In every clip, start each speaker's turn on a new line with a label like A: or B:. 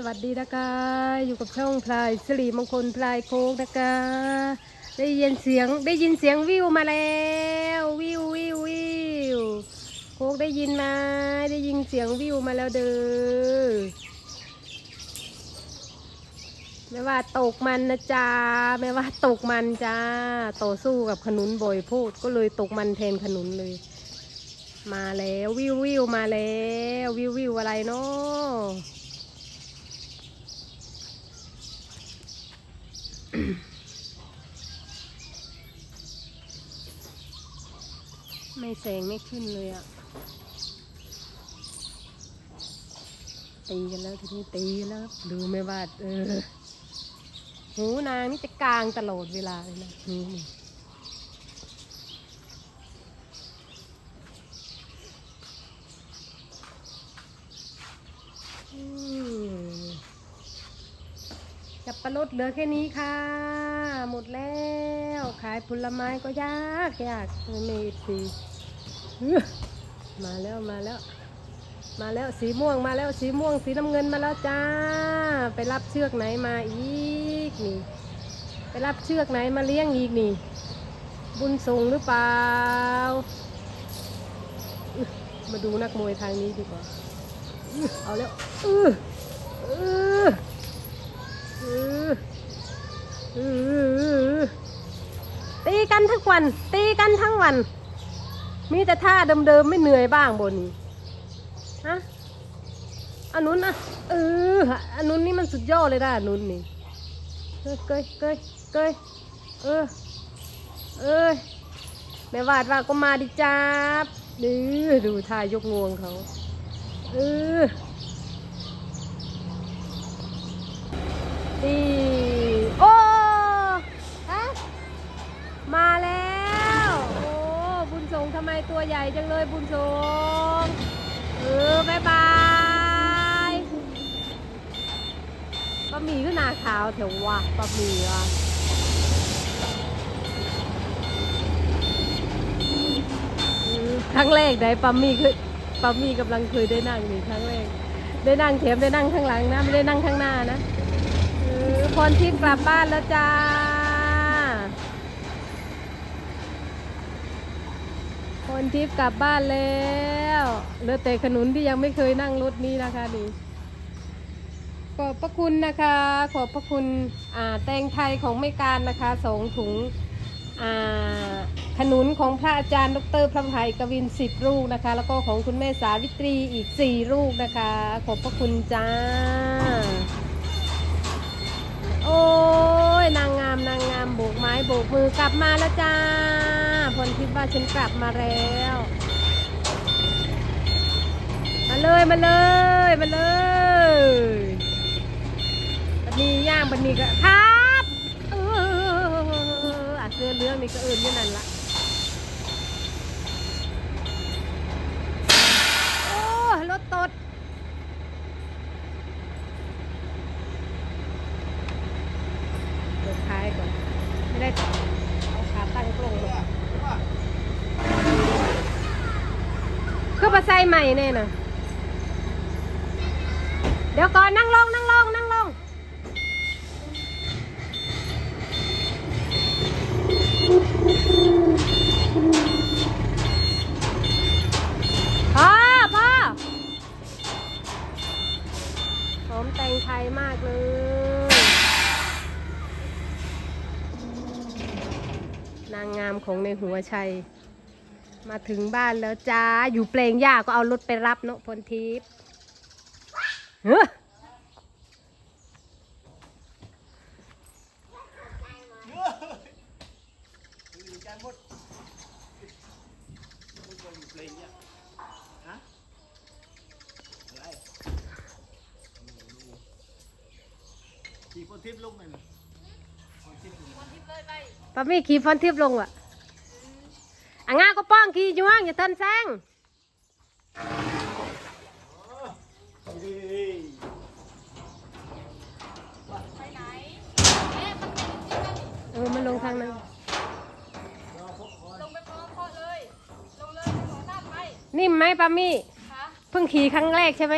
A: สวัสดีนะคะ อยู่กับช่องพลายสิริมงคลพลายโคกนะคะ ได้ยินเสียงได้ยินเสียงวิวมาแล้ววิววิววิวโคกได้ยินไหมได้ยินเสียงวิวมาแล้วเด้อไม่ว่าตกมันนะจ๊ะไม่ว่าตกมันจ้าต่อสู้กับขนุนบ่อยพูดก็เลยตกมันแทนขนุนเลย มาแล้ววิววิวมาแล้ววิววิวอะไรเนาะ ไม่แสงไม่ขึ้นเลยอะตีกันแล้วทีนี้ตีแล้วดูไม่ว่าเออหูนางนี่จะกลางตลอดเวลาเลยนะนี่นี่จับปลารดเหลือแค่นี้ค่ะ หมดแล้ว ขายผลไม้ก็ยากยากไม่มีสีมาแล้วมาแล้ว มาแล้วสีม่วงมาแล้วสีม่วงสีน้ำเงินมาแล้วจ้า ไปรับเชือกไหนมาอีกนี่ ไปรับเชือกไหนมาเลี้ยงอีกนี่ บุญส่งหรือเปล่า มาดูนักมวยทางนี้ดีกว่าเอาแล้วออเออเออเออ ตีกันทั้งวัน ตีกันทั้งวัน มีแต่ท่าเดิมๆไม่เหนื่อยบ้างบนนี้ฮะอันนู้นนะเอออันนู้นนี่มันสุดยอดเลยนะอันนู้นนี่เอ้ยเกยเกยเกยเออเอ้ยแม่วาดว่าก็มาดิจ้าบดูดูท่ายกงวงเขาเออดี วใหญ่จังเลยบุญสงเออบายบายบะหมี่ก็หนาขาวแถววะบะหมี่อะครั้งแรกได้ปามี่คือปามี่กำลังเคยได้นั่งนี่ครั้งแรก ได้นั่งแถมได้นั่งข้างหลังนะ ไม่ได้นั่งข้างหน้านะออพรทิพย์กลับบ้านแล้วจ้า ค นทิพย์กลับบ้านแล้วเหลือแต่ขนุนที่ยังไม่เคยนั่งรถนี้นะคะนี่ขอบพระคุณนะคะ ขอบพระคุณอ่าแตงไทยของไม่การนะคะสองถุงอ่าขนุนของพระอาจารย์ ดรพระภัยกวินสิบลูกนะคะ แล้วก็ของคุณแม่สาวิตรีอีกสี่ลูกนะคะ ขอบพระคุณจ้า โอ้ นางงามนางงามโบกไม้โบกมือกลับมาแล้วจ้าพลทิพย์ว่าฉันกลับมาแล้ว มาเลยมาเลยมาเลยบันนี้ย่างบันนี้ก็ครับ เอออาเสื้อเรื่องนี่ก็เอื่นนี่นั่นละโอ้รถตด เปิดท้ายก่อน ไม่ได้เอาขาตั้งตรงเลยาใส่ใหม่แน่น่ะ เดี๋ยวก่อนนั่งลงนั่งลงนั่งลง พ่อพ่อหอมแตงไทยมากเลยนางงามของในหัวชัย มาถึงบ้านแล้วจ้า อยู่เปลงย่าก็เอารถไปรับเนาะพลทิพย์เฮ้อ
B: ขี่คนทิพย์ลงหน่อยคนทิพย์ลง
A: ป้ามีขี่พลทิพย์ลงว่ะ อะงาก็ป้องขี่จ้วงอย่าทันแซง
B: เอ
A: อมันลงทางนั้น
C: ลงไปพร้อมพ่อเลย ลงเลยสองสามไป
A: นิ่มไหมป้ามี่
C: คะ
A: เพิ่งขี่ครั้งแรกใช่ไหม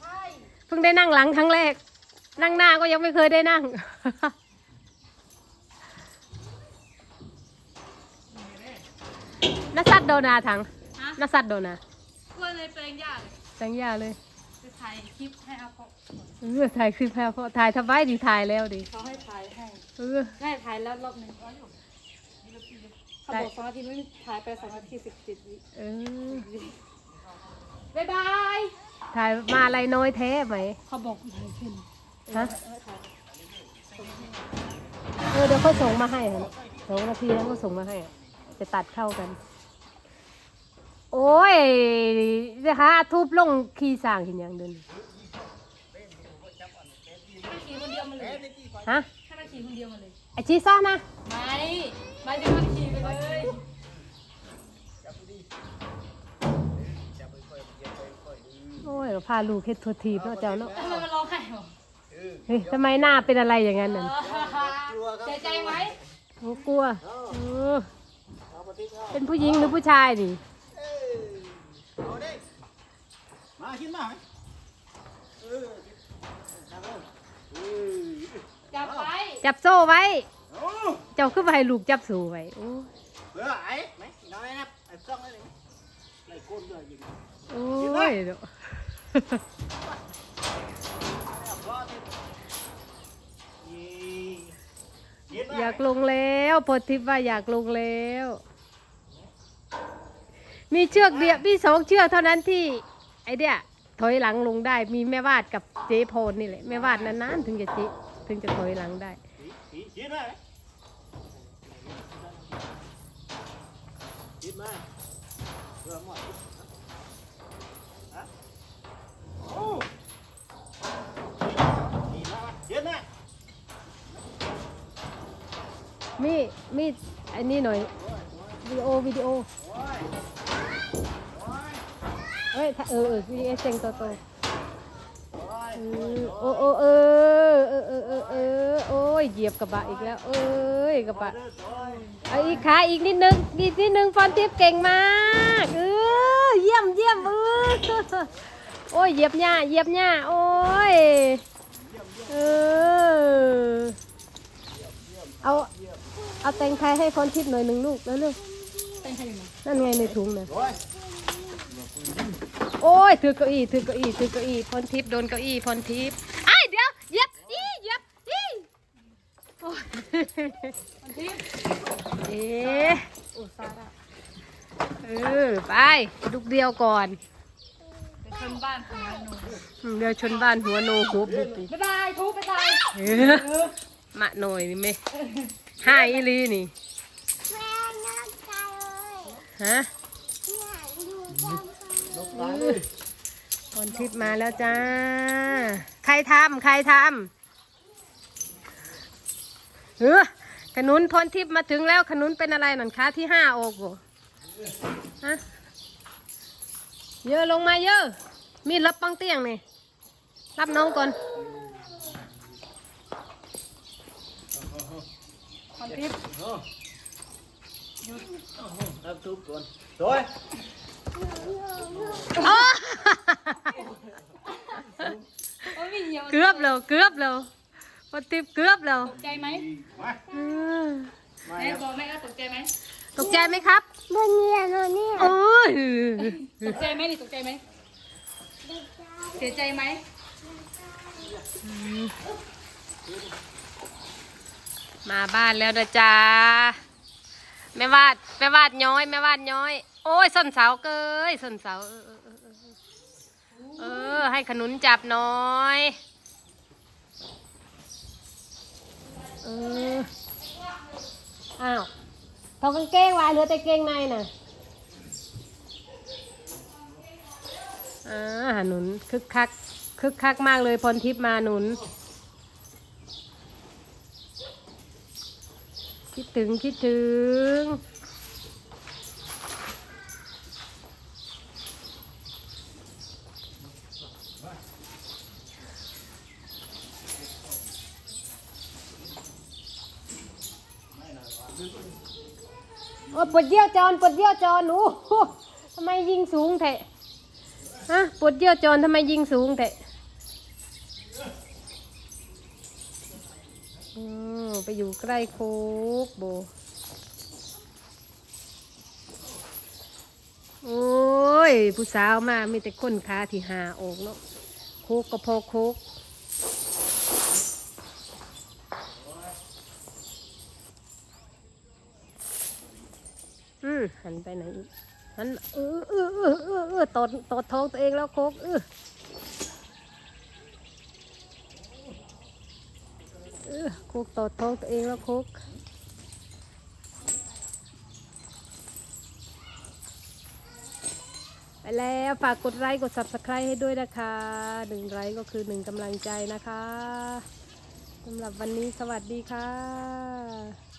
C: ใช่
A: พิ่งได้นั่งหลังครั้งแรก นั่งหน้าก็ยังไม่เคยได้นั่ง นัสัตว์โดนาถัง
C: ฮะ
A: นัสัตว์โดนา
C: กล้วยเลยแปลงหญ้าเลย
A: แตงยาเลย
C: จะถ่ายคลิปให้อาพ่อ
A: เออถ่ายคลิปแล้วพอถ่ายทำไว้ดีถ่ายแล้วดิ
C: เขาให้ถ่ายให้
A: เออ
C: ได้ถ่ายแล้วรอบหนึ่งเขาบอกสองนาทีไม่ถ่ายไปสองนาทีสิบสิบวิ
A: เออ
C: บ๊ายบาย
A: ถ่ายมาอะไรน้อยแท้ไหม
C: เขาบอกถ่ายขึ้น
A: ฮะ
C: เออถ่าย
A: เออเดี๋ยวเขาส่งมาให้อะสองนาทีแล้วเขาส่งมาให้อะจะตัดเข้ากัน โอ้ยจะหาทุบลงขี้สร้างเห็นอย่างเดิน
C: ถ้าขี่คนเดียวมาเลย
A: ฮะ
C: ถ้ามาขี่คนเดียวมาเลย
A: ไอชีซ่อนนะ
C: ไม่ไม่ได้มาขี่ไปเลย
A: โอ้ยพาลูกเฮ็ดโทษทีเนาะเจ้าเนาะ
C: ทำไมมันร้องไห้หรอ
A: เฮ้ยทำไมหน้าเป็นอะไรอย่างนั้นน่ะ
C: เสียใจไหม
A: โอ้กลัวเออเป็นผู้หญิงหรือผู้ชายนี่
B: เอาดิมาขึ้นมาไหมเออจับเลยเออ
C: จับไป
A: จับโซ่ไว้
B: โอ้
A: เจ้าขึ้นไปให้ลูกจับโซ่ไว้โอ้
B: เบื่อไอ้ไหมน้อยนะไอ้ซ่องได้เลยไล่ก้นด้วยยิง
A: โอ้ยเดี๋ยว
B: พ่อที่ยิง
A: อยากลงแล้วโพธิปว่าอยากลงแล้ว มีเชือกเดียวมีสองเชือกเท่านั้นที่ ไอเดียถอยหลังลงได้ มีแม่วาดกับเจ๊พรนี่แหละแม่วาดนานๆถึงจะเจ๊ถึงจะถอยหลังได้
B: ยิงยิงมายิงมาเบื่อหมดฮะโอ้ยิงมายิงมา
A: มีมีไอ้นี่หน่อยวิดีโอวิดีโอเอ้ย ออเออวิดีโอเซ็งโตโตเออโอ้โอ้เออเออเออเออเออโอ้ยเหยียบกระบะอีกแล้ว เอ้ยกระบะเอาอีกขาอีกนิดนึงอีกนิดนึงฟอนทิปเก่งมากเออเยี่ยมเยี่ยมเออโอ้ยเหยียบหญ้าเหยียบหญ้าโอ้ยเออเอาเอาแตงไทยให้ฟอนทิปหน่อยหนึ่งลูกแล้วเร็ว
C: เป็นใครอยู่ไหน
A: นั่นไงในถุงน่ะ
B: โอ้ย
A: โอ้ยถือเก้าอี้ถือเก้าอี้ถือเก้าอี้พรทิพย์โดนเก้าอี้พรทิพย์ไอ้ายเดี๋ยวเหย็บอีเหย็บอีโอ้ย
C: คนที่
A: เอ๊ะ
C: โอ้ซาร่า
A: เออไปลูกเดียวก่อน
C: เดี๋ยวชนบ้านของเราหนู
A: อืมเดี๋ยวชนบ้านหัวโนหัวบุบอีก
C: บ๊ายบายทุบบ๊ายบาย
A: เออมาหน่อยนี่ไหมห้าอีหลีนี่ฮะ
B: ลงตายเลย
A: พรทิพย์มาแล้วจ้า ใครทำใครทำเออขนุนพรทิพย์มาถึงแล้วขนุนเป็นอะไรหนันคะที่ห้าโอกโหฮะเยอะลงมาเยอะ มีดรับปังเตียงนี่ รับน้องก่อน
C: คนที่
B: รับทุบก่อนโดย
A: อ๋อ
C: โอ้ยมีเหยียว
A: เกือบแล้วเกือบแล้วพรทิพย์เกือบแล้ว
C: ตกใจไหม
B: มา
A: เออ
B: มา
C: แม่บอกแม่ก็ตกใจไหม
A: ตกใจไหมครับบนเนี่ยนอนเนี่ยโอ้ย
C: ตกใจไหมนี่ตกใจไหมเสียใจไหม
A: มาบ้านแล้วนะจ๊ะแม่วาดแม่วาดย้อยแม่วาดย้อย โอ้ยส้นเสาเกยส้นเสาเออเออเออเออ ให้ขนุนจับน้อยเอออ้าวถอดกางเกงไว้เหลือแต่เกงในน่ะอ่าหนุนคึกคักคึกคักมากเลยพรทิพย์มาหนุน คิดถึงคิดถึง อ้ปวดเยี่ยวจรปวดเยี่ยวจรหนูทำไมยิงสูงแทะฮะปวดเยี่ยวจรทำไมยิงสูงเถะอือไปอยู่ใกล้คุกโบโอ้ย ผู้สาวมามีแต่คนขาที่หาออกเนาะคุกก็พอคุก อืมหันไปไหนอีกหันเออเออเออเออเออตอดตอดท้องตัวเองแล้วโคกเออเออโคกตอดท้องตัวเองแล้วโคกไปแล้วฝากกดไลค์กด subscribe ให้ด้วยนะคะหนึ่งไลค์ก็คือหนึ่งกำลังใจนะคะสำหรับวันนี้สวัสดีค่ะ